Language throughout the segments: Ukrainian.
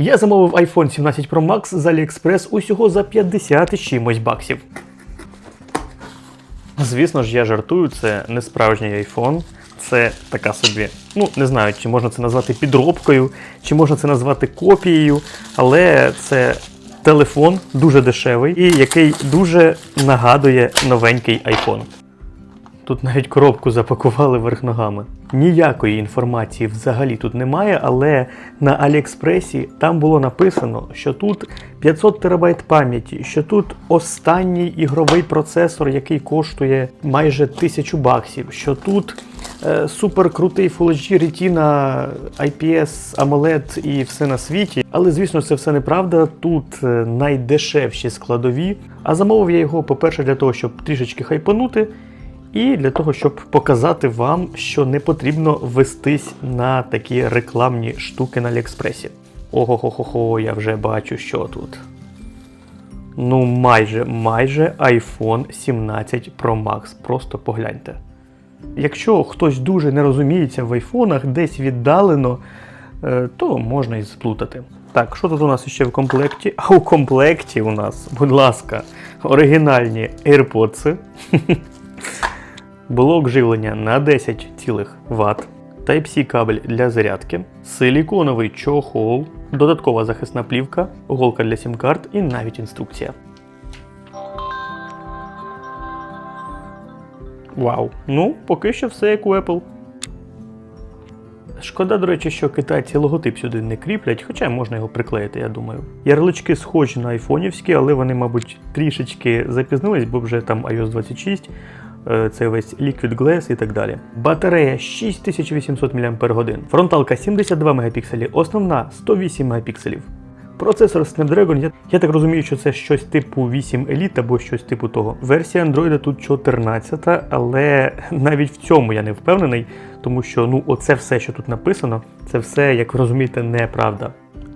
Я замовив iPhone 17 Pro Max з AliExpress усього за 50 чимось баксів. Звісно ж, я жартую, це не справжній iPhone. Це така собі, ну не знаю, чи можна це назвати підробкою, чи можна це назвати копією, але це телефон дуже дешевий і який дуже нагадує новенький iPhone. Тут навіть коробку запакували верх ногами. Ніякої інформації взагалі тут немає, але на Аліекспресі там було написано, що тут 500 терабайт пам'яті, що тут останній ігровий процесор, який коштує майже 1000 баксів, що тут е, суперкрутий Full HD Retina, IPS, AMOLED і все на світі. Але звісно, це все неправда. Тут е, найдешевші складові. А замовив я його, по-перше, для того, щоб трішечки хайпанути. І для того, щоб показати вам, що не потрібно вестись на такі рекламні штуки на Аліекспресі. Ого-хо-хо-хо, я вже бачу, що тут. Ну, майже, майже iPhone 17 Pro Max. Просто погляньте. Якщо хтось дуже не розуміється в айфонах, десь віддалено, е, то можна і сплутати. Так, що тут у нас ще в комплекті? А у комплекті у нас, будь ласка, оригінальні AirPods. Блок живлення на 10 цілих Вт, Type-C кабель для зарядки, силіконовий чохол, додаткова захисна плівка, голка для сім-карт і навіть інструкція. Вау! Ну, поки що все як у Apple. Шкода, до речі, що китайці логотип сюди не кріплять, хоча можна його приклеїти, я думаю. Ярлички схожі на айфонівські, але вони, мабуть, трішечки запізнились, бо вже там iOS 26, е, це весь Liquid Glass і так далі. Батарея 6800 мАч, фронталка 72 Мп, основна 108 Мп. Процесор Snapdragon, я, я так розумію, що це щось типу 8 Elite або щось типу того. Версія Android тут 14, але навіть в цьому я не впевнений, тому що ну оце все, що тут написано, це все, як ви розумієте, неправда.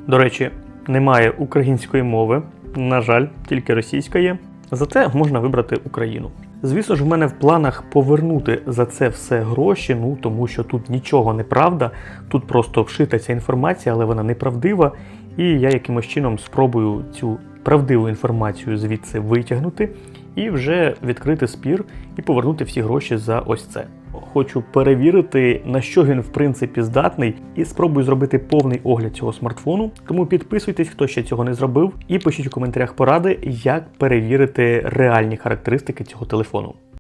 До речі, немає української мови, на жаль, тільки російська є. Зате можна вибрати Україну. Звісно ж, в мене в планах повернути за це все гроші, ну тому що тут нічого не правда, тут просто вшита ця інформація, але вона неправдива. І я якимось чином спробую цю правдиву інформацію звідси витягнути і вже відкрити спір і повернути всі гроші за ось це. Хочу перевірити, на що він в принципі здатний, і спробую зробити повний огляд цього смартфону. Тому підписуйтесь, хто ще цього не зробив, і пишіть у коментарях поради, як перевірити реальні характеристики цього телефону.